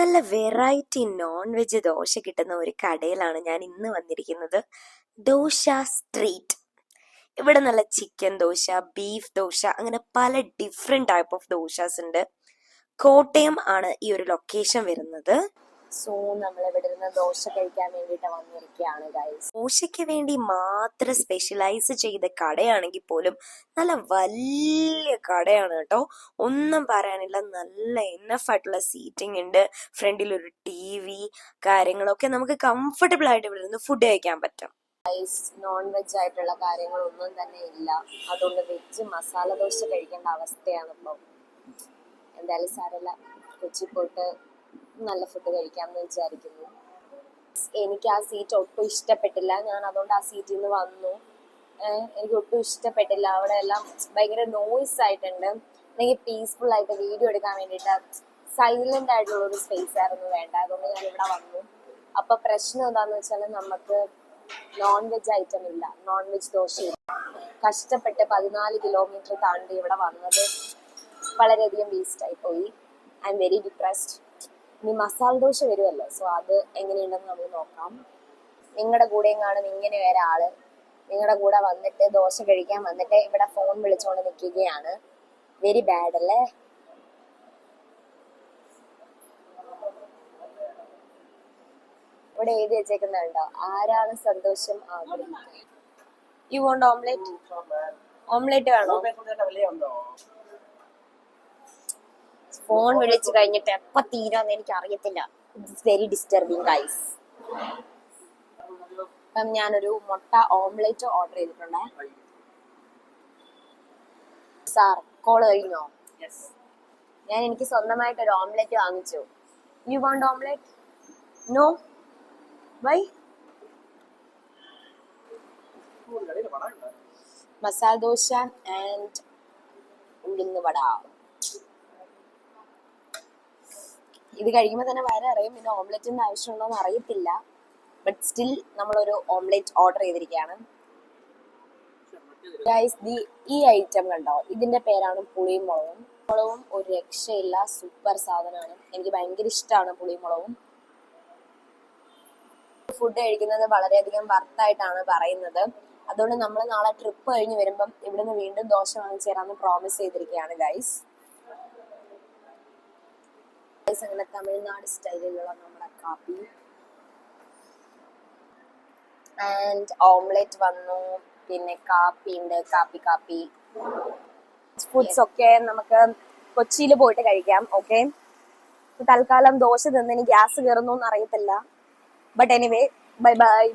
നല്ല variety non veg dosa കിട്ടുന്ന ഒരു കടയിലാണ് ഞാൻ ഇന്ന് വന്നിരിക്കുന്നത്. ദോശ സ്ട്രീറ്റ് ഇവിടെ നല്ല ചിക്കൻ ദോശ ബീഫ് ദോശ അങ്ങനെ പല ഡിഫറെന്റ് ടൈപ്പ് ഓഫ് ദോശാസ് ഉണ്ട്. കോട്ടയം ആണ് ഈ ഒരു ലൊക്കേഷൻ വരുന്നത്. ദോശയ്ക്ക് വേണ്ടി മാത്രം സ്പെഷ്യലൈസ് ചെയ്ത കടയാണെങ്കിൽ പോലും നല്ല വലിയ കടയാണ് കേട്ടോ. ഒന്നും പറയാനില്ല നല്ല എനഫ് ആയിട്ടുള്ള സീറ്റിംഗ് ഉണ്ട്. ഫ്രണ്ടിൽ ഒരു ടി വി കാര്യങ്ങളൊക്കെ നമുക്ക് കംഫർട്ടബിൾ ആയിട്ട് ഇവിടെ നിന്ന് ഫുഡ് കഴിക്കാൻ പറ്റും. ഗൈസ് നോൺ വെജ് ആയിട്ടുള്ള കാര്യങ്ങളൊന്നും തന്നെ ഇല്ല. അതുകൊണ്ട് വെജ് മസാല ദോശ കഴിക്കേണ്ട അവസ്ഥയാണ് ഇപ്പം. എന്തായാലും സാരമില്ല. കൊച്ചി പോയിട്ട് നല്ല ഫുഡ് കഴിക്കാമെന്ന് വിചാരിക്കുന്നു. എനിക്ക് ആ സീറ്റ് ഒട്ടും ഇഷ്ടപ്പെട്ടില്ല. ഞാൻ അതുകൊണ്ട് ആ സീറ്റിൽ നിന്ന് വന്നു. എനിക്ക് ഒട്ടും ഇഷ്ടപ്പെട്ടില്ല. അവിടെ എല്ലാം ഭയങ്കര നോയ്സ് ആയിട്ടുണ്ട്. എനിക്ക് പീസ്ഫുൾ ആയിട്ട് വീഡിയോ എടുക്കാൻ വേണ്ടിയിട്ട് സൈലന്റ് ആയിട്ടുള്ള ഒരു സ്പേസ് ആയിരുന്നു വേണ്ട അതുകൊണ്ട് ഞാൻ ഇവിടെ വന്നു. അപ്പൊ പ്രശ്നം എന്താന്ന് വെച്ചാൽ നമുക്ക് നോൺ വെജ് ഐറ്റം ഇല്ല. നോൺ വെജ് ദോശയില്ല. കഷ്ടപ്പെട്ട് പതിനാല് കിലോമീറ്റർ താണ്ടി ഇവിടെ വന്നത് വളരെയധികം വേസ്റ്റ് ആയി പോയി. ഐ എം വെരി ഡിപ്രസ്ഡ് ഇനി മസാല ദോശ വരുമല്ലോ. സോ അത് എങ്ങനെയുണ്ടെന്ന് നമുക്ക് നോക്കാം. നിങ്ങളുടെ കൂടെയും കാണും ഇങ്ങനെ ഒരാൾ നിങ്ങളുടെ കൂടെ വന്നിട്ട് ദോശ കഴിക്കാൻ വന്നിട്ട് ഇവിടെ ഫോൺ വിളിച്ചുകൊണ്ട് നിൽക്കുകയാണ് വെരി ബാഡ് അല്ലേ? ഇവിടെ എഴുതി വെച്ചേക്കുന്നുണ്ടോ? ആരാണ് സന്തോഷം ആഗ്രഹിക്കുന്നത്? യു വോണ്ട് ഓംലെറ്റ് ഓംലെറ്റ് വേണോ? ഫോൺ വിളിച്ചു കഴിഞ്ഞിട്ട് എപ്പോ തീരാന്ന് എനിക്ക് അറിയത്തില്ല ഇറ്റ്സ് വെരി ഡിസ്റ്റർബിങ് ഗൈസ് അപ്പം ഞാനൊരു മുട്ട ഓംലെറ്റ് ഓർഡർ ചെയ്തിട്ടുണ്ടേ. സാർ കോൾ കഴിഞ്ഞോ? ഞാൻ എനിക്ക് സ്വന്തമായിട്ട് ഒരു ഓംലെറ്റ് വാങ്ങിച്ചു. You want omelette no why masala dosa and ഉഴുന്ന് വട. ഇത് കഴിക്കുമ്പോൾ തന്നെ വയറ് അറിയും പിന്നെ ഓംലെറ്റിന്റെ ആവശ്യമുണ്ടോ എന്ന് അറിയത്തില്ല. ബട്ട് സ്റ്റിൽ നമ്മളൊരു ഓംലെറ്റ് ഓർഡർ ചെയ്തിരിക്കുകയാണ് ദി ഈ ഐറ്റം കണ്ടോ? ഇതിന്റെ പേരാണ് പുളിമുളകും. മുളകും ഒരു രക്ഷയില്ല. സൂപ്പർ സാധനമാണ്. എനിക്ക് ഭയങ്കര ഇഷ്ടമാണ് പുളിമുളകും. മുളകും ഫുഡ് കഴിക്കുന്നത് വളരെയധികം വർത്തായിട്ടാണ് പറയുന്നത്. അതുകൊണ്ട് നമ്മൾ നാളെ ട്രിപ്പ് കഴിഞ്ഞ് വരുമ്പം ഇവിടുന്ന് വീണ്ടും ദോശ വാങ്ങിച്ചു തരാമെന്ന് പ്രോമിസ് ചെയ്തിരിക്കുകയാണ് ഗൈസ് അങ്ങനെ തമിഴ്നാട് സ്റ്റൈലിലുള്ള നമ്മുടെ കാപ്പി. ആൻഡ് ഓംലെറ്റ് വന്നു. പിന്നെ കാപ്പി ഉണ്ട്. കാപ്പി കാപ്പി. ഫുഡ്സ് ഒക്കെ നമുക്ക് കൊച്ചിയിൽ പോയിട്ട് കഴിക്കാം. ഓക്കെ തൽക്കാലം ദോശ തിന്നിന് ഗ്യാസ് കയറുന്നു എന്ന് അറിയത്തില്ല. But anyway bye bye